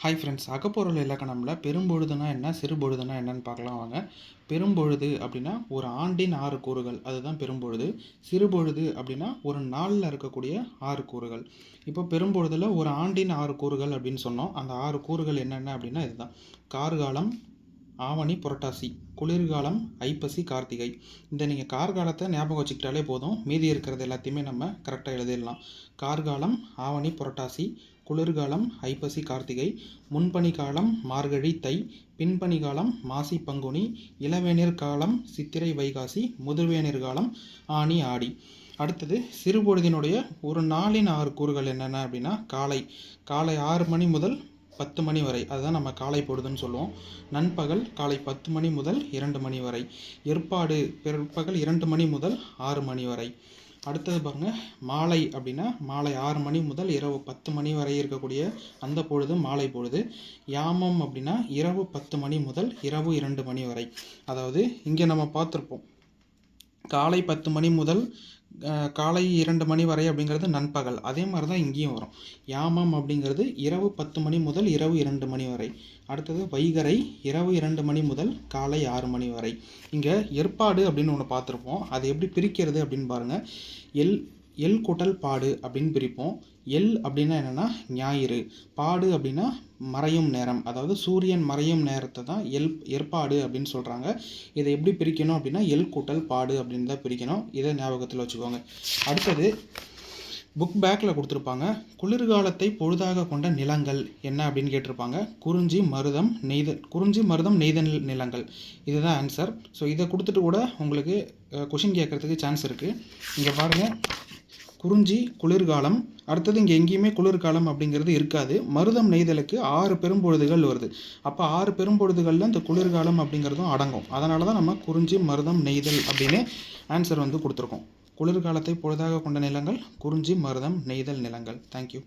Hi friends அகப்பொருள் இலக்கணமில் பெரும்பொழுதுனா என்ன சிறுபொழுதுனா என்னன்னு பார்க்கலாம் வாங்க. பெரும்பொழுது அப்படின்னா ஒரு ஆண்டின் ஆறு கூறுகள் அதுதான் பெரும்பொழுது. சிறுபொழுது அப்படின்னா ஒரு நாளில் இருக்கக்கூடிய ஆறு கூறுகள். இப்போ பெரும்பொழுதில் ஒரு ஆண்டின் ஆறு கூறுகள் அப்படின்னு சொன்னோம். அந்த ஆறு கூறுகள் என்னென்ன அப்படின்னா இதுதான். கார்காலம் ஆவணி புரட்டாசி. குளிர்காலம் ஐப்பசி கார்த்திகை. இந்த நீங்கள் கார்காலத்தை ஞாபகம் வச்சுக்கிட்டாலே போதும். மீதி இருக்கிறது எல்லாத்தையுமே நம்ம கரெக்டாக எழுதிடலாம். கார்காலம் ஆவணி புரட்டாசி குளிர்காலம் ஐப்பசி கார்த்திகை முன்பனி காலம் மார்கழி தை பின்பனி காலம் மாசி பங்குனி இளவேநீர் காலம் சித்திரை வைகாசி முதுவேநீர் காலம் ஆனி ஆடி. அடுத்தது சிறுபொழுதினுடைய ஒரு நாளின் ஆறு கூறுகள் என்னென்ன அப்படின்னா காலை. காலை ஆறு மணி முதல் பத்து மணி வரை. அதுதான் நம்ம காலை பொழுதுன்னு சொல்லுவோம். நண்பகல் காலை பத்து மணி முதல் இரண்டு மணி வரை. ஏற்பாடு பிற்பகல் இரண்டு மணி முதல் ஆறு மணி வரை. அடுத்தது பாருங்க மாலை அப்படின்னா மாலை ஆறு மணி முதல் இரவு பத்து மணி வரை இருக்கக்கூடிய அந்த பொழுது மாலை பொழுது. யாமம் அப்படின்னா இரவு பத்து மணி முதல் இரவு இரண்டு மணி வரை. அதாவது இங்கே நம்ம பார்த்துருப்போம். காலை பத்து மணி முதல் காலை இரண்டு மணி வரை அப்படிங்கிறது நண்பகல். அதே மாதிரி தான் இங்கேயும் வரும். யாமம் அப்படிங்கிறது இரவு பத்து மணி முதல் இரவு இரண்டு மணி வரை. அடுத்தது வைகரை இரவு இரண்டு மணி முதல் காலை ஆறு மணி வரை. இங்கே ஏற்பாடு அப்படின்னு ஒன்று பார்த்துருப்போம். அது எப்படி பிரிக்கிறது அப்படின்னு பாருங்கள் எல் எல் குட்டல் பாடு அப்படின்னு பிரிப்போம். எல் அப்படின்னா என்னென்னா ஞாயிறு. பாடு அப்படின்னா மறையும் நேரம். அதாவது சூரியன் மறையும் நேரத்தை தான் எல் ஏற்பாடு அப்படின்னு சொல்கிறாங்க இதை எப்படி பிரிக்கணும் அப்படின்னா எல் கூட்டல் பாடு அப்படின்னு தான் பிரிக்கணும். இதை ஞாபகத்தில் வச்சுக்கோங்க. அடுத்தது புக் பேக்கில் கொடுத்துருப்பாங்க. குளிர்காலத்தை பொழுதாக கொண்ட நிலங்கள் என்ன அப்படின்னு கேட்டிருப்பாங்க. குறிஞ்சி மருதம் நெய்த குறிஞ்சி மருதம் நெய்த நிலங்கள். இதுதான் ஆன்சர் ஸோ இதை கொடுத்துட்டு கூட உங்களுக்கு கொஷின் கேட்குறதுக்கு சான்ஸ் இருக்குது இங்கே பாருங்கள் குறிஞ்சி குளிர்காலம். அடுத்தது இங்கே எங்கேயுமே குளிர்காலம் அப்படிங்கிறது இருக்காது. மருதம் நெய்தலுக்கு ஆறு பெரும்பொழுதுகள் வருது. அப்போ ஆறு பெரும்பொழுதுகளில் இந்த குளிர்காலம் அப்படிங்கிறதும் அடங்கும். அதனால தான் நம்ம குறிஞ்சி மருதம் நெய்தல் அப்படின்னு ஆன்சர் வந்து கொடுத்துருக்கோம். குளிர்காலத்தை பொழுதாக கொண்ட நிலங்கள் குறிஞ்சி மருதம் நெய்தல் நிலங்கள். தேங்க்யூ